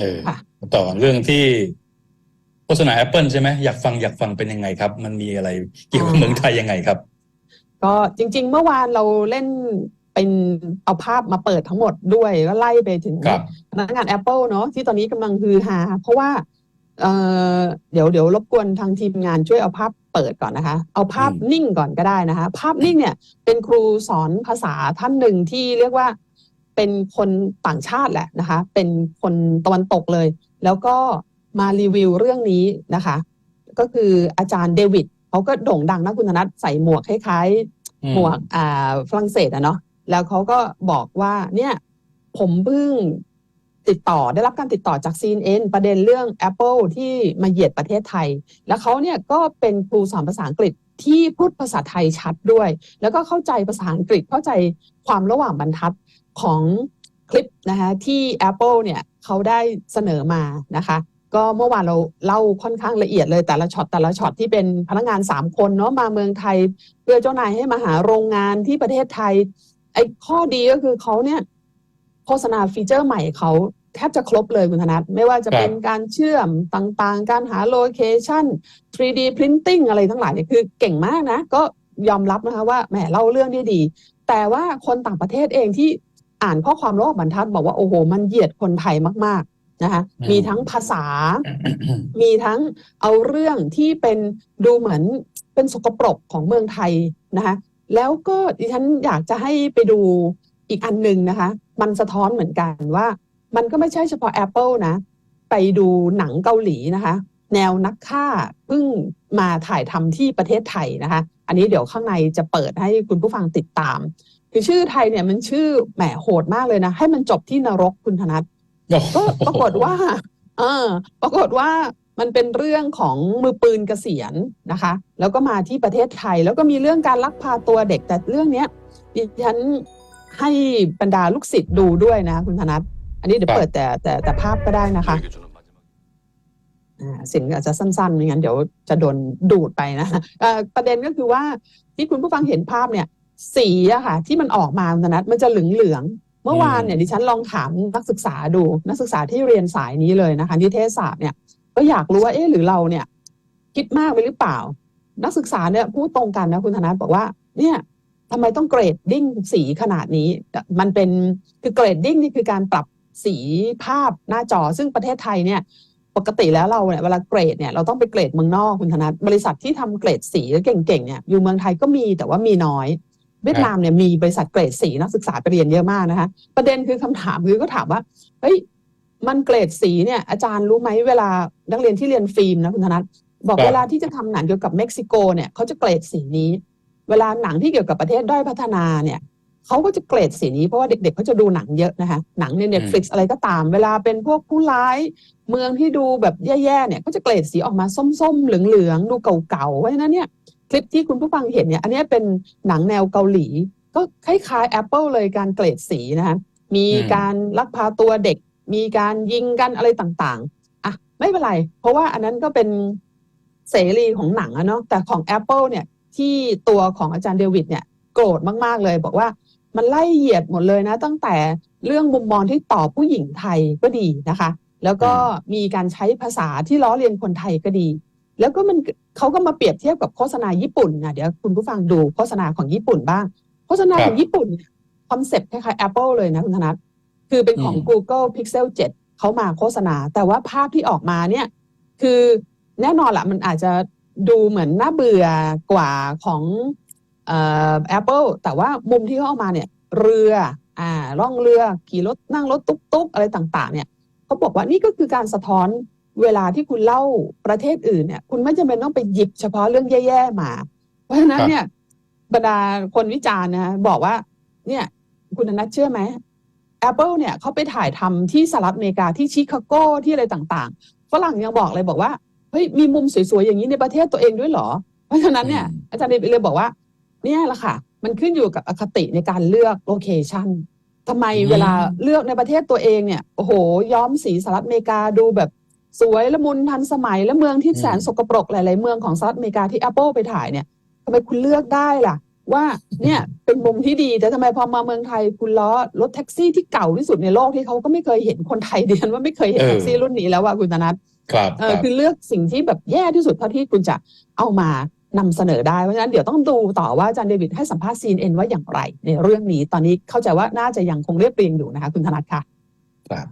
เออค่ะต่อเรื่องที่โฆษณา Apple ใช่ไหมอยากฟังอยากฟังเป็นยังไงครับ มันมีอะไรเกี่ยวกับเมืองไทยยังไงครับ ก็จริง ๆ เมื่อวานเราเล่นเป็นเอาภาพมาเปิดทั้งหมดด้วยก็ไล่ไปถึงครับพนักงาน Apple เนาะที่ตอนนี้กำลังฮือฮาเพราะว่าเอ่อเดี๋ยวเดี๋ยวรบกวนทางทีมงานช่วยเอาภาพเปิดก่อนนะคะ เอาภาพอืมนิ่งก่อนก็ได้นะคะ ภาพนิ่งเนี่ยเป็นครูสอนภาษาท่านหนึ่งที่เรียกว่า เป็นคนต่างชาติแหละนะคะ เป็นคนตะวันตกเลย แล้วก็มารีวิวเรื่องนี้นะคะ ก็คืออาจารย์เดวิดเขาก็โด่งดังนะคุณธนัทใส่หมวกคล้ายอืมๆหมวกอ่าฝรั่งเศสอะเนาะแล้วเขาก็บอกว่าเนี่ยผมเพิ่งติดต่อได้รับการติดต่อจาก CNN ประเด็นเรื่อง Apple ที่มาเหยียดประเทศไทย แล้วเขาเนี่ยก็เป็นครูสอนภาษาอังกฤษที่พูดภาษาไทยชัดด้วย แล้วก็เข้าใจภาษาอังกฤษเข้าใจความระหว่างบรรทัด ของคลิปนะคะที่ Apple เนี่ยเขาได้เสนอมานะคะ ก็เมื่อวานเราเล่าค่อนข้างละเอียดเลยแต่ละช็อตแต่ละช็อตที่เป็นพนักงาน 3 คนเนาะมาเมืองไทย เพื่อเจ้านายให้มาหาโรงงานที่ประเทศไทยไอ้ข้อดีก็คือเขาเนี่ยโฆษณาฟีเจอร์ใหม่เขาแทบจะครบเลยคุณธนัทไม่ว่าจะเป็นการเชื่อมต่างๆ การหาโลเคชัน 3D Printing อะไรทั้งหลายเนี่ยคือเก่งมากนะ ก็ยอมรับนะคะว่าแหมเล่าเรื่องได้ดี แต่ว่าคนต่างประเทศเองที่ อ่านข้อความโลกบรรทัดบอกว่าโอ้โห มันเหยียดคนไทยมาก ๆนะคะอืมมีทั้งภาษา มีทั้งเอาเรื่องที่เป็นดูเหมือนเป็นสกปรกของเมืองไทยนะคะแล้วก็ดิฉันอยากจะให้ไปดูอีกอันหนึ่งนะคะ มันสะท้อนเหมือนกันว่า มันก็ไม่ใช่เฉพาะ Apple นะ ไปดูหนังเกาหลีนะคะ แนวนักฆ่าเพิ่งมาถ่ายทำที่ประเทศไทยนะคะ อันนี้เดี๋ยวข้างในจะเปิดให้คุณผู้ฟังติดตาม คือชื่อไทยเนี่ยมันชื่อแหมโหดมากเลยนะ ให้มันจบที่นรกคุณธนัทก็ปรากฏว่าเออปรากฏว่ามันเป็นเรื่องของมือปืนเกษียณนะคะ แล้วก็มาที่ประเทศไทย แล้วก็มีเรื่องการลักพาตัวเด็กแต่เรื่องเนี้ยดิฉันให้บรรดาลูกศิษย์ดูด้วยนะคุณธนัทอันนี้เดี๋ยวครับเปิดแต่แต่แต่ภาพก็ได้นะคะอ่าเสียงอาจจะสั้นๆไม่งั้นเดี๋ยวจะโดนดูดไปนะเอ่อประเด็นก็คือว่าที่คุณผู้ฟังเห็นภาพเนี่ย สีอะค่ะ ที่มันออกมาคุณธนัทมันจะเหลืองๆเมื่อวานเนี่ยดิฉันลองถามนักศึกษาดู นักศึกษาที่เรียนสายนี้เลยนะคะนิเทศศาสตร์เนี่ย ก็อยากรู้ว่าเอ๊ะหรือเราเนี่ย คิดมากไปหรือเปล่า นักศึกษาเนี่ยพูดตรงกันนะคุณธนัทบอกว่า เนี่ยทำไมต้องเกรดดิ้งสีขนาดนี้ มันเป็นคือเกรดดิ้งนี่คือการปรับสีภาพหน้าจอ ซึ่งประเทศไทยเนี่ย ปกติแล้วเราเนี่ยเวลาเกรดเนี่ยเราต้องไปเกรดเมืองนอกคุณธนัทบริษัทที่ทำเกรดสีเก่งๆเนี่ยอยู่เมืองไทยก็มีแต่ว่ามีน้อย เวียดนามเนี่ยมีบริษัทเกรดสีนักศึกษาไปเรียนเยอะมากนะคะ ประเด็นคือคำถามคือก็ถามว่าเฮ้ยมันเกรดสีเนี่ยอาจารย์รู้ไหมเวลานักเรียนที่เรียนฟิล์มนะคุณธนัทบอกครับเวลาที่จะทำหนังเกี่ยวกับเม็กซิโกเนี่ยเขาจะเกรดสีนี้ เวลาหนังที่เกี่ยวกับประเทศด้อยพัฒนาเนี่ยเขาก็จะเกรดสีนี้เพราะว่าเด็กๆเขาจะดูหนังเยอะนะคะหนังใน Netflix อะไรก็ตาม เวลาเป็นพวกผู้ร้าย เมืองที่ดูแบบแย่ๆเนี่ยก็จะเกรดสีออกมาส้มๆเหลืองๆดูเก่าๆเพราะฉะนั้นเนี่ย คลิปที่คุณผู้ฟังเห็นเนี่ย อันนี้เป็นหนังแนวเกาหลี ก็คล้ายๆ Apple เลยการเกรดสีนะคะมีการลักพาตัวเด็ก มีการยิงกันอะไรต่างๆ อะ ไม่เป็นไร เพราะว่าอันนั้นก็เป็นเสรีของหนังอะเนาะแต่ของ Apple เนี่ยที่ตัวของอาจารย์เดวิดเนี่ยโกรธมากๆเลย บอกว่ามันไล่เหยียดหมดเลยนะ ตั้งแต่เรื่องมุมมองที่ต่อผู้หญิงไทยก็ดีนะคะ แล้วก็มีการใช้ภาษาที่ล้อเลียนคนไทยก็ดี แล้วก็มันเขาก็มาเปรียบเทียบกับโฆษณาญี่ปุ่นนะเดี๋ยวคุณผู้ฟังดูโฆษณาของญี่ปุ่นบ้าง โฆษณาครับของญี่ปุ่นคอนเซ็ปต์คล้ายๆ Apple เลยนะคุณธนัทคือเป็นของอืม Google Pixel 7เขามาโฆษณา แต่ว่าภาพที่ออกมาเนี่ย คือแน่นอนละมันอาจจะดูเหมือนน่าเบื่อกว่าของเอ่อ Apple แต่ว่ามุมที่เขาเอามาเนี่ย เรืออ่าล่องเรือขี่รถนั่งรถตุ๊กๆ อะไรต่าง ๆ เนี่ยเขาบอกว่านี่ก็คือการสะท้อน เวลาที่คุณเล่าประเทศอื่นเนี่ย คุณไม่จำเป็นต้องไปหยิบเฉพาะเรื่องแย่ๆมา เพราะฉะนั้นครับเนี่ยบรรดาคนวิจารณ์นะบอกว่า เนี่ย คุณอนัทเชื่อไหม Apple เนี่ยเขาไปถ่ายทำที่สหรัฐอเมริกาที่ชิคาโกที่อะไรต่างๆฝรั่งยังบอกเลยบอกว่าเฮ้ยมีมุมสวยๆอย่างนี้ในประเทศตัวเองด้วยเหรอ เพราะฉะนั้นเนี่ยอืมอาจารย์เดชเลยบอกว่า เนี่ยแหละค่ะ มันขึ้นอยู่กับอคติในการเลือกโลเคชันทำไมเวลาเลือกในประเทศตัวเองเนี่ยโอ้โหย้อมสีสหรัฐอเมริกาดูแบบ สวยละมุนทันสมัยและเมืองที่แสนสกปรกหลาย ๆ เมืองของสหรัฐอเมริกาที่ Apple ไปถ่ายเนี่ยทำไมคุณเลือกได้ล่ะ ว่าเนี่ยเป็นมุมที่ดีแต่ทำไมพอมาเมืองไทยคุณล้อรถแท็กซี่ที่เก่าที่สุดในโลกที่เขาก็ไม่เคยเห็นคนไทยเดียนว่าไม่เคยเห็นเออแท็กซี่รุ่นนี้แล้วว่าคุณธนัทครับเอคอรับคือเลือกสิ่งที่แบบแย่ที่สุดเท่าที่คุณจะเอามานำเสนอได้ เพราะฉะนั้นเดี๋ยวต้องดูต่อว่าอาจารย์เดวิดให้สัมภาษณ์ CNN ว่าอย่างไร ในเรื่องนี้ตอนนี้เข้าใจว่าน่าจะยังคงเรียบเรียงอยู่นะคะ คุณธนัทค่ะ ครับ